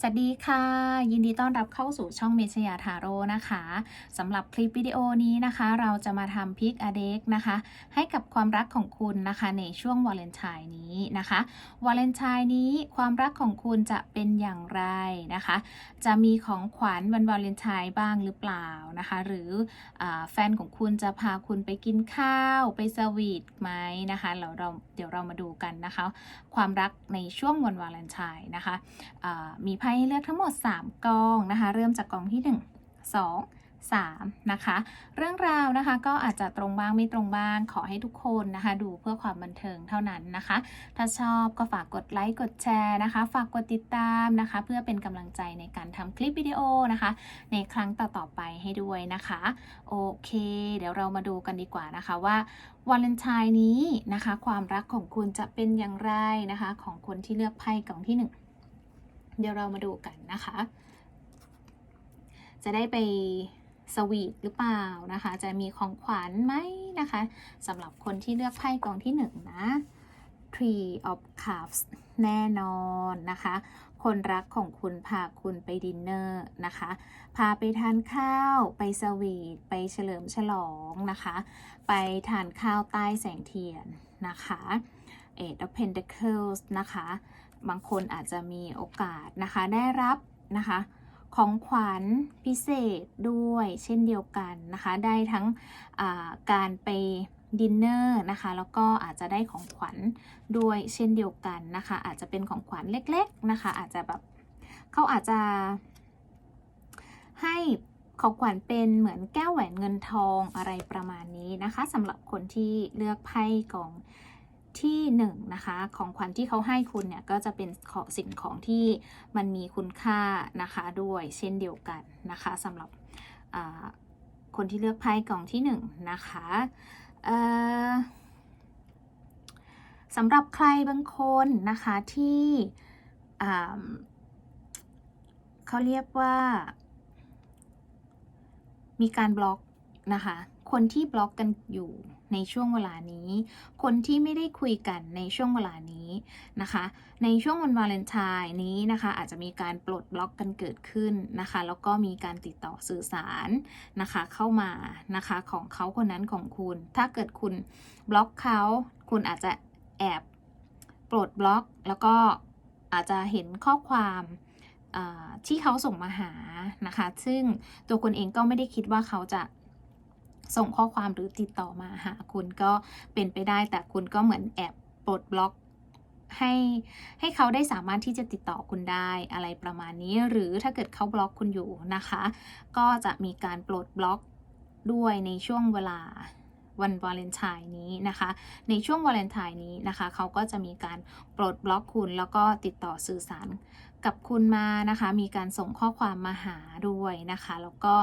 สวัสดีค่ะ ยินดีต้อนรับเข้าสู่ช่องเมชยาทาโร่นะคะสำหรับคลิปวิดีโอนี้นะคะ เราจะมาทำพิกอเด็กนะคะ ให้กับความรักของคุณนะคะในช่วงวาเลนไทน์นี้นะคะวาเลนไทน์นี้ความรักของคุณจะเป็นอย่างไรนะคะ จะมีของขวัญวันวาเลนไทน์บ้างหรือเปล่านะคะ หรืออแฟนของคุณจะพาคุณไปกินข้าวไปสวีทไหมนะคะเราเราเดี๋ยวเรามาดูกันนะคะ ความรักในช่วงวันวาเลนไทน์นะคะมีให้เลือกทั้งหมด 3 กองนะคะ เริ่มจากกองที่ 1 2 3นะคะเรื่องราวนะคะก็อาจจะตรงบ้างไม่ตรงบ้างขอให้ทุกคนนะคะ ดูเพื่อความบันเทิงเท่านั้นนะคะ ถ้าชอบก็ฝากกดไลค์กดแชร์นะคะ ฝากกดติดตามนะคะ เพื่อเป็นกำลังใจในการทำคลิปวิดีโอนะคะ ในครั้งต่อๆไปให้ด้วยนะคะโอเค เดี๋ยวเรามาดูกันดีกว่านะคะว่าวาเลนไทน์นี้นะคะ ความรักของคุณจะเป็นอย่างไรนะคะ ของคนที่เลือกไพ่กล่องที่หนึ่ง เดี๋ยวเรามาดูกันนะคะ จะได้ไปสวีทหรือเปล่านะคะ จะมีของขวัญไหมนะคะสำหรับคนที่เลือกไพ่กองที่หนึ่งนะ Tree of Cups แน่นอนนะคะ คนรักของคุณพาคุณไปดินเนอร์นะคะ พาไปทานข้าว ไปสวีท ไปเฉลิมฉลองนะคะ ไปทานข้าวใต้แสงเทียนนะคะ Eight of Pentacles นะคะ บางคนอาจจะมีโอกาสนะคะได้รับนะคะของขวัญพิเศษด้วยเช่นเดียวกันนะคะ ได้ทั้งาการไปดินเนอร์นะคะ แล้วก็อาจจะได้ของขวัญด้วยเช่นเดียวกันนะคะ อาจจะเป็นของขวัญเล็ก ๆนะคะ อาจจะแบบเขาอาจจะ ให้ของขวัญเป็นเหมือนแก้วแหวนเงินทองอะไรประมาณนี้นะคะสำหรับคนที่เลือกไพ่กอง ที่หนึ่งนะคะของขวัญที่เขาให้คุณเนี่ยก็จะเป็นขอสิ่งของที่มันมีคุณค่านะคะด้วยเช่นเดียวกันนะคะสำหรับคนที่เลือกไพ่กล่องที่หนึ่งนะคะสำหรับใครบางคนนะคะที่เขาเรียกว่า มีการบล็อกนะคะคนที่บล็อกกันอยู่ ในช่วงเวลานี้ คนที่ไม่ได้คุยกันในช่วงเวลานี้นะคะ ในช่วงวันวาเลนไทน์นี้นะคะ อาจจะมีการปลดบล็อกกันเกิดขึ้นนะคะ แล้วก็มีการติดต่อสื่อสารนะคะ เข้ามานะคะของเขาคนนั้นของคุณ ถ้าเกิดคุณบล็อกเขาคุณอาจจะแอบปลดบล็อก แล้วก็อาจจะเห็นข้อความที่เขาส่งมาหานะคะ ซึ่งตัวคุณเองก็ไม่ได้คิดว่าเขาจะ ส่งข้อความหรือติดต่อมาหาคุณก็เป็นไปได้ แต่คุณก็เหมือนแอบปลดบล็อกให้ให้เขาได้สามารถที่จะติดต่อคุณได้อะไรประมาณนี้ หรือถ้าเกิดเขาบล็อกคุณอยู่นะคะ ก็จะมีการปลดบล็อกด้วยในช่วงเวลาวันวาเลนไทน์นี้นะคะ ในช่วงวาเลนไทน์นี้นะคะ เขาก็จะมีการปลดบล็อกคุณแล้วก็ติดต่อสื่อสารกับคุณมานะคะ มีการส่งข้อความมาหาด้วยนะคะ แล้วก็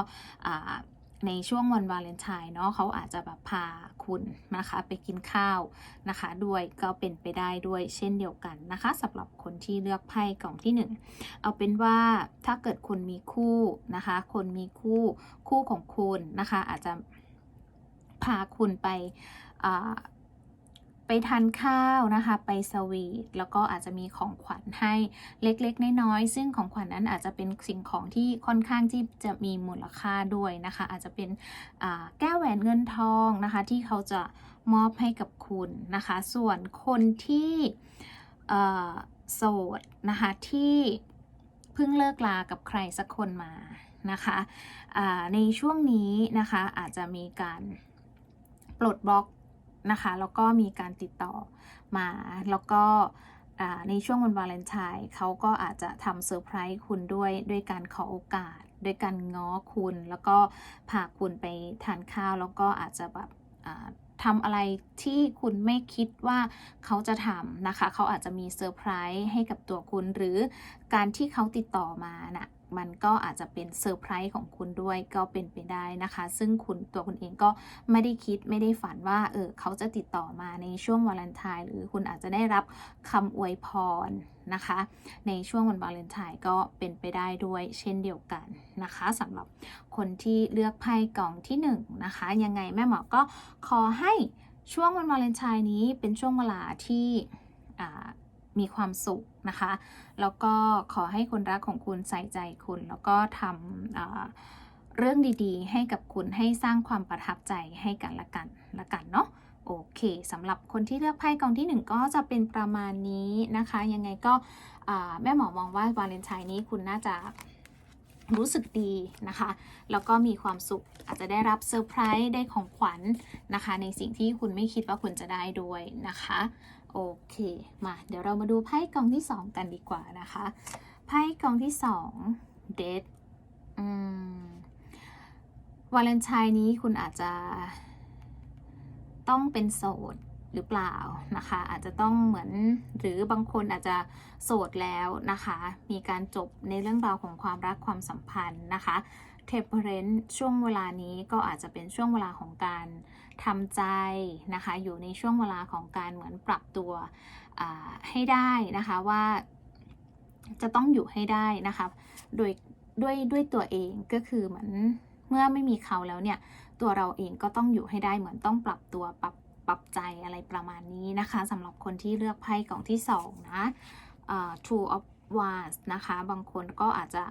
ในช่วงวันวาเลนไทน์เนาะเขาอาจจะแบบพาคุณนะคะไปกินข้าวนะคะ ด้วยก็เป็นไปได้ด้วยเช่นเดียวกันนะคะสำหรับคนที่เลือกไพ่กล่องที่ 1 เอาเป็นว่าถ้าเกิดคนมีคู่นะคะ คนมีคู่คู่ของคุณนะคะ อาจจะพาคุณไปอ่า ไปทานข้าวนะคะ ไปสวีทแล้วก็อาจจะมีของขวัญให้เล็กๆน้อยๆซึ่งของขวัญนั้นอาจจะเป็นสิ่งของที่ค่อนข้างที่จะมีมูลค่าด้วยนะคะ อาจจะเป็นแก้วแหวนเงินทองนะคะ ที่เขาจะมอบให้กับคุณนะคะ ส่วนคนที่โสดนะคะที่เพิ่งเลิกลากับใครสักคนมานะคะในช่วงนี้นะคะอาจจะมีการปลดบล็อก นะคะ แล้วก็มีการติดต่อมา แล้วก็ในช่วงวันวาเลนไทน์เขาก็อาจจะทำเซอร์ไพรส์คุณด้วยด้วยการขอโอกาส ด้วยการง้อคุณ แล้วก็พาคุณไปทานข้าว แล้วก็อาจจะแบบทำอะไรที่คุณไม่คิดว่าเขาจะทำนะคะ เขาอาจจะมีเซอร์ไพรส์ให้กับตัวคุณ หรือการที่เขาติดต่อมาน่ะมันก็อาจจะเป็นเซอร์ไพรส์ของคุณด้วยก็เป็นไปได้นะคะ ซึ่งคุณตัวคุณเองก็ไม่ได้คิดไม่ได้ฝันว่าเออเขาจะติดต่อมาในช่วงวาเลนไทน์หรือคุณอาจจะได้รับคำอวยพรนะคะ ในช่วงวันวาเลนไทน์ก็เป็นไปได้ด้วยเช่นเดียวกันนะคะสำหรับคนที่เลือกไพ่กล่องที่1นงนะคะยังไงแม่หมอก็ขอให้ช่วงวันวาเลนไทน์นี้เป็นช่วงเวลาที่มีความสุข นะคะ แล้วก็ขอให้คนรักของคุณใส่ใจคุณ แล้วก็ทำเรื่องดีๆ ให้กับคุณให้สร้างความประทับใจให้กันละกันละกันเนาะโอเคสำหรับคนที่เลือกไพ่กองที่หนึ่งก็จะเป็นประมาณนี้นะคะ ยังไงก็แม่หมอมองว่าวาเลนไทน์นี้คุณน่าจะรู้สึกดีนะคะ แล้วก็มีความสุขอาจจะได้รับเซอร์ไพรส์ได้ของขวัญนะคะ ในสิ่งที่คุณไม่คิดว่าคุณจะได้ด้วยนะคะ โอเค มาเดี๋ยวเรามาดูไพ่กองที่ 2 กันดีกว่านะคะ ไพ่กองที่2เดทอืมวาเลนไทน์นี้คุณอาจจะต้องเป็นโสดหรือเปล่านะคะ อาจจะต้องเหมือนหรือบางคนอาจจะโสดแล้วนะคะ มีการจบในเรื่องราวของความรักความสัมพันธ์นะคะ เทปเรนช่วงเวลานี้ก็อาจจะเป็นช่วงเวลาของการทำใจนะคะ อยู่ในช่วงเวลาของการเหมือนปรับตัวให้ได้นะคะว่าจะต้องอยู่ให้ได้นะคะโดยด้วยด้วยตัวเองก็คือเหมือนเมื่อไม่มีเขาแล้วเนี่ย ตัวเราเองก็ต้องอยู่ให้ได้เหมือนต้องปรับตัวปรับปรับใจอะไรประมาณนี้นะคะสำหรับคนที่เลือกไพ่กล่องที่ 2 นะเอ่อ two of wands นะคะ บางคนก็อาจจะ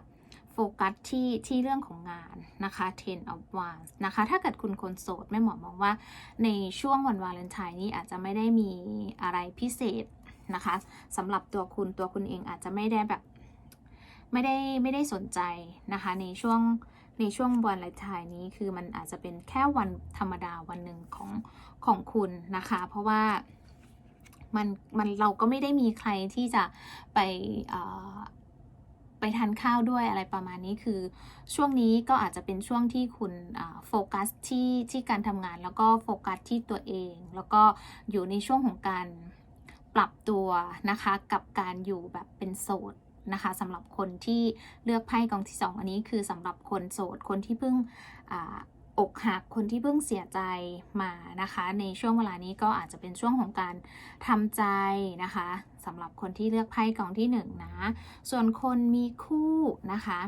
โฟกัสที่ที่เรื่องของงานนะคะ ten of wands นะคะ ถ้าเกิดคุณคนโสดแม่หมอมองว่า ในช่วงวันวาเลนไทน์นี้อาจจะไม่ได้มีอะไรพิเศษนะคะสำหรับตัวคุณตัวคุณเองอาจจะไม่ได้แบบไม่ได้ไม่ได้สนใจนะคะ ในช่วงในช่วงวันวาเลนไทน์นี้คือมันอาจจะเป็นแค่วันธรรมดาวันหนึ่งของของคุณนะคะ เพราะว่ามันมันเราก็ไม่ได้มีใครที่จะไปอ ไปทานข้าวด้วยอะไรประมาณนี้คือ ช่วงนี้ก็อาจจะเป็นช่วงที่คุณโฟกัสที่ที่การทำงาน แล้วก็โฟกัสที่ตัวเอง แล้วก็อยู่ในช่วงของการปรับตัวนะคะกับการอยู่แบบเป็นโสดนะคะสำหรับคนที่เลือกไพ่กองที่ 2 อันนี้คือสำหรับคนโสดคนที่เพิ่ง อกหักคนที่เพิ่งเสียใจมานะคะ ในช่วงเวลานี้ก็อาจจะเป็นช่วงของการทำใจนะคะสำหรับคนที่เลือกไพ่กองที่1นนะส่วนคนมีคู่นะคะ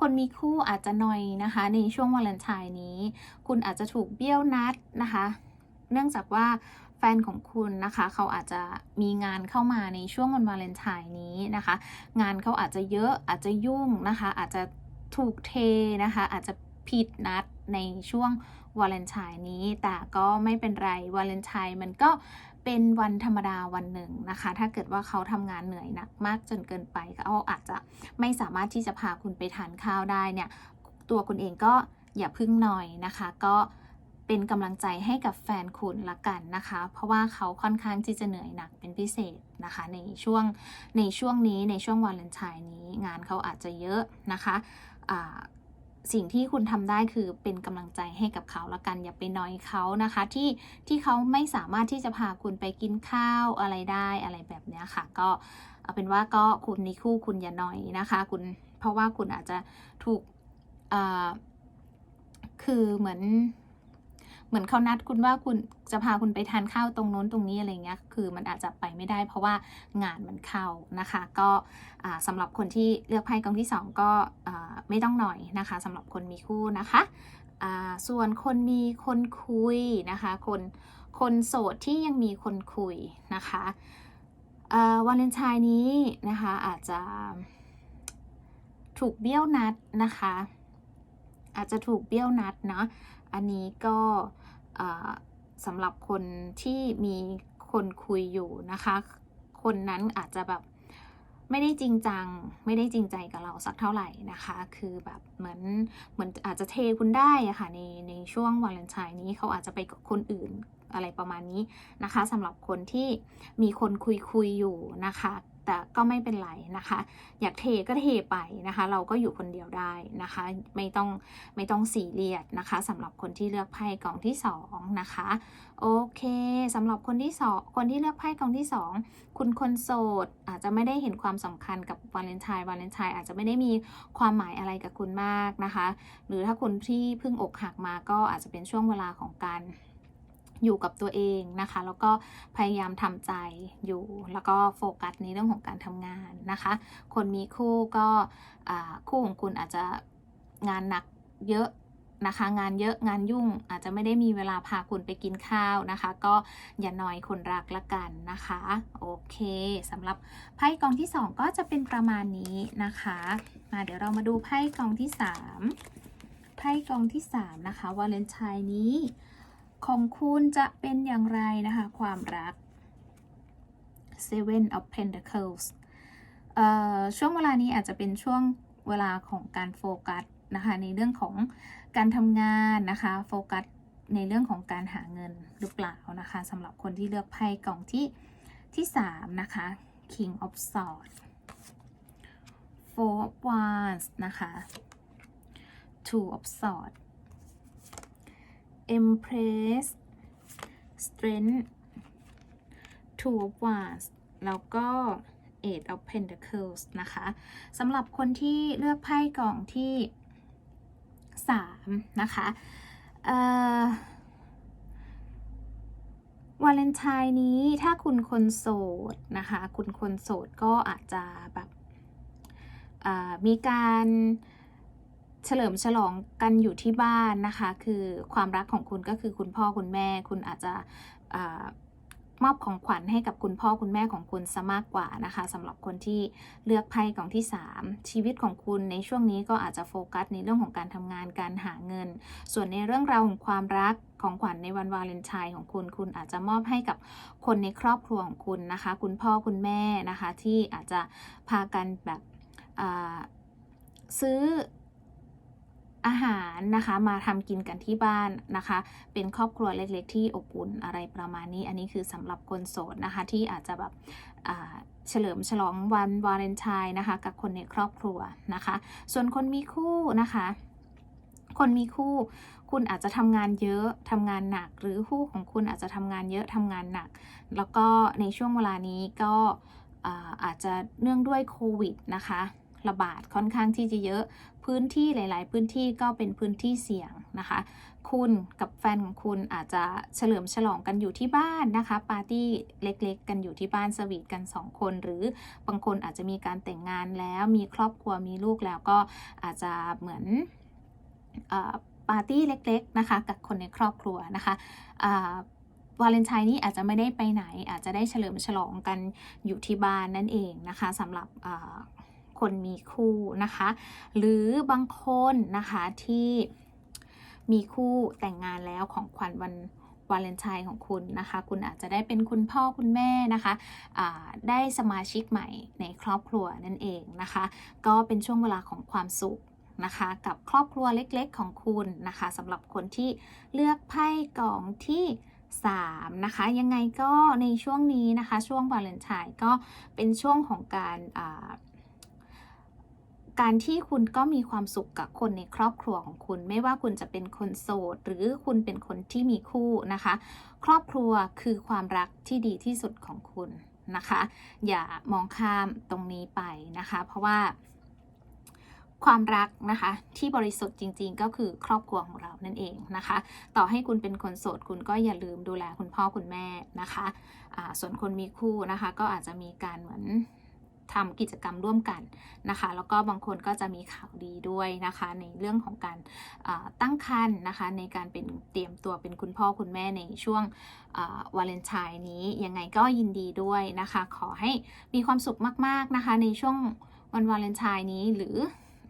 คนมีคู่อาจจะหน่อยนะคะ ในช่วงวาเลนไทน์นี้ คุณอาจจะถูกเบี้ยวนัดนะคะ เนื่องจากว่าแฟนของคุณนะคะเขาอาจจะมีงานเข้ามาในช่วงวันวาเลนไทน์นี้นะคะ งานเขาอาจจะเยอะอาจจะยุ่งนะคะ อาจจะถูกเทนะคะ อาจจะ ผิดนัดในช่วงวาเลนไทน์นี้ แต่ก็ไม่เป็นไรวาเลนไทน์มันก็เป็นวันธรรมดาวันหนึ่งนะคะ ถ้าเกิดว่าเขาทำงานเหนื่อยหนักมากจนเกินไปเขาอาจจะไม่สามารถที่จะพาคุณไปทานข้าวได้เนี่ย ตัวคุณเองก็อย่าพึ่งหน่อยนะคะ ก็เป็นกำลังใจให้กับแฟนคุณละกันนะคะ เพราะว่าเขาค่อนข้างที่จะเหนื่อยหนักเป็นพิเศษนะคะ ในช่วงในช่วงนี้ในช่วงวาเลนไทน์นี้งานเขาอาจจะเยอะนะคะอ่า สิ่งที่คุณทำได้คือเป็นกำลังใจให้กับเขาละกันอย่าไปน้อยเขานะคะที่ที่เขาไม่สามารถที่จะพาคุณไปกินข้าวอะไรได้อะไรแบบเนี้ยค่ะ ก็เอาเป็นว่าก็คุณในคู่คุณอย่าน้อยนะคะ คุณเพราะว่าคุณอาจจะถูกคือเหมือน เหมือนเขานัดคุณว่าคุณจะพาคุณไปทานข้าวตรงโน้นตรงนี้อะไรเงี้ย คือมันอาจจะไปไม่ได้ เพราะว่างานมันเข้านะคะ ก็อ่าสำหรับคนที่เลือกไพ่กองที่ 2 ก็ไม่ต้องหน่อยนะคะสำหรับคนมีคู่นะคะส่วนคนมีคนคุยนะคะ คนคนโสดที่ยังมีคนคุยนะคะอ่าวาเลนไทน์นี้นะคะอาจจะถูกเบี้ยวนัดนะคะ อาจจะถูกเบี้ยวนัดนะ อันนี้ก็สำหรับคนที่มีคนคุยอยู่นะคะ คนนั้นอาจจะแบบไม่ได้จริงจัง ไม่ได้จริงใจกับเราสักเท่าไหร่นะคะ คือแบบเหมือนเหมือนอาจจะเทคุณได้อะค่ะในในช่วงวาเลนไทน์นี้เขาอาจจะไปกับคนอื่นอะไรประมาณนี้นะคะสำหรับคนที่มีคนคุยคุยอยู่นะคะ แต่ก็ไม่เป็นไรนะคะ อยากเทก็เทไปนะคะ เราก็อยู่คนเดียวได้นะคะ ไม่ต้องไม่ต้องสีเรียสนะคะสำหรับคนที่เลือกไพ่กองที่สองนะคะโอเคสำหรับคนที่สองคนที่เลือกไพ่กองที่สองคุณคนโสด อาจจะไม่ได้เห็นความสำคัญกับวาเลนไทน์วาเลนไทน์อาจจะไม่ได้มีความหมายอะไรกับคุณมากนะคะ หรือถ้าคุณที่เพิ่งอกหักมาก็อาจจะเป็นช่วงเวลาของการ อยู่กับตัวเองนะคะ แล้วก็พยายามทำใจอยู่ แล้วก็โฟกัสในเรื่องของการทำงานนะคะ คนมีคู่ก็คู่ของคุณอาจจะงานหนักเยอะนะคะงานเยอะงานยุ่งอาจจะไม่ได้มีเวลาพาคุณไปกินข้าวนะคะ ก็อย่านอยคนรักละกันนะคะ โอเคสำหรับไพ่กองที่ 2 ก็จะเป็นประมาณนี้นะคะ มาเดี๋ยวเรามาดูไพ่กองที่ 3 ไพ่กองที่ 3 นะคะวาเลนไทน์นี้ ของคุณจะเป็นอย่างไรนะคะ ความรัก Seven of Pentacles เอ่อช่วงเวลานี้อาจจะเป็นช่วงเวลาของการโฟกัสนะคะในเรื่องของการทำงานนะคะโฟกัสในเรื่องของการหาเงินหรือเปล่านะคะสำหรับคนที่เลือกไพ่กล่องที่ที่ 3 นะคะ King of Swords Four of Wands นะคะ Two of Swords Empress Strength Two of Wands แล้วก็ Eight of Pentacles นะคะสำหรับคนที่เลือกไพ่กล่องที่ 3 นะคะวาเลนไทน์นี้ถ้าคุณคนโสดนะคะ คุณคนโสดก็อาจจะแบบมีการ เฉลิมฉลองกันอยู่ที่บ้านนะคะ คือความรักของคุณก็คือคุณพ่อคุณแม่ คุณอาจจะมอบของขวัญให้กับคุณพ่อคุณแม่ของคุณซะมากกว่านะคะสำหรับคนที่เลือกไพ่กล่องที่ 3 ชีวิตของคุณในช่วงนี้ก็อาจจะโฟกัสในเรื่องของการทำงานการหาเงิน ส่วนในเรื่องราวของความรักของขวัญในวันวาเลนไทน์ของคุณ คุณอาจจะมอบให้กับคนในครอบครัวของคุณนะคะ คุณพ่อคุณแม่นะคะที่อาจจะพากันแบบซื้อ อาหารนะคะมาทำกินกันที่บ้านนะคะ เป็นครอบครัวเล็กๆ ที่อบอุ่นอะไรประมาณนี้ อันนี้คือสำหรับคนโสดนะคะที่อาจจะแบบเฉลิมฉลองวันวาเลนไทน์นะคะ กับคนในครอบครัวนะคะ ส่วนคนมีคู่นะคะ คนมีคู่คุณอาจจะทำงานเยอะทำงานหนัก หรือคู่ของคุณอาจจะทำงานเยอะทำงานหนัก แล้วก็ในช่วงเวลานี้ก็อาจจะเนื่องด้วยโควิดนะคะ ระบาดค่อนข้างที่จะเยอะ พื้นที่หลาย ๆ พื้นที่ก็เป็นพื้นที่เสี่ยงนะคะ คุณกับแฟนของคุณอาจจะเฉลิมฉลองกันอยู่ที่บ้านนะคะ ปาร์ตี้เล็ก ๆ กันอยู่ที่บ้านสวีทกัน 2 คน หรือบางคนอาจจะมีการแต่งงานแล้วมีครอบครัวมีลูกแล้วก็อาจจะเหมือนอปาร์ตี้เล็ก ๆ นะคะ กับคนในครอบครัวนะคะวาเลนไทน์นี้อาจจะไม่ได้ไปไหน อาจจะได้เฉลิมฉลองกันอยู่ที่บ้านนั่นเองนะคะสำหรับ คนมีคู่นะคะ หรือบางคนนะคะที่มีคู่แต่งงานแล้วของขวัญวันวาเลนไทน์ของคุณนะคะ คุณอาจจะได้เป็นคุณพ่อคุณแม่นะคะอ่าได้สมาชิกใหม่ในครอบครัวนั่นเองนะคะ ก็เป็นช่วงเวลาของความสุขนะคะกับครอบครัวเล็กๆของคุณนะคะสำหรับคนที่เลือกไพ่กล่องที่3นะคะยังไงก็ในช่วงนี้นะคะ ช่วงวาเลนไทน์ก็เป็นช่วงของการอ่า การที่คุณก็มีความสุขกับคนในครอบครัวของคุณ ไม่ว่าคุณจะเป็นคนโสด หรือคุณเป็นคนที่มีคู่นะคะ ครอบครัวคือความรักที่ดีที่สุดของคุณนะคะ อย่ามองข้ามตรงนี้ไปนะคะ เพราะว่าความรักนะคะที่บริสุทธิ์จริงๆ ก็คือครอบครัวของเรานั่นเองนะคะ ต่อให้คุณเป็นคนโสดคุณก็อย่าลืมดูแลคุณพ่อคุณแม่นะคะส่วนคนมีคู่นะคะ ก็อาจจะมีการเหมือน ทำกิจกรรมร่วมกันนะคะ แล้วก็บางคนก็จะมีข่าวดีด้วยนะคะ ในเรื่องของการตั้งครรภ์นะคะ ในการเป็นเตรียมตัวเป็นคุณพ่อคุณแม่ในช่วงวาเลนไทน์นี้ยังไงก็ยินดีด้วยนะคะ ขอให้มีความสุขมากๆนะคะ ในช่วงวันวาเลนไทน์นี้หรือ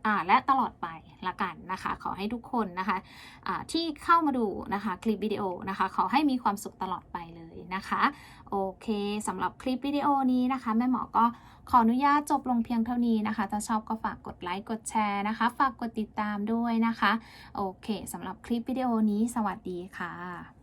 อและตลอดไปละกันนะคะ ขอให้ทุกคนนะคะอ่าที่เข้ามาดูนะคะคลิปวิดีโอนะคะ ขอให้มีความสุขตลอดไปเลย นะคะโอเคสำหรับคลิปวิดีโอนี้นะคะ แม่หมอก็ขออนุญาตจบลงเพียงเท่านี้นะคะ ถ้าชอบก็ฝากกดไลค์กดแชร์นะคะ ฝากกดติดตามด้วยนะคะ โอเคสำหรับคลิปวิดีโอนี้สวัสดีค่ะ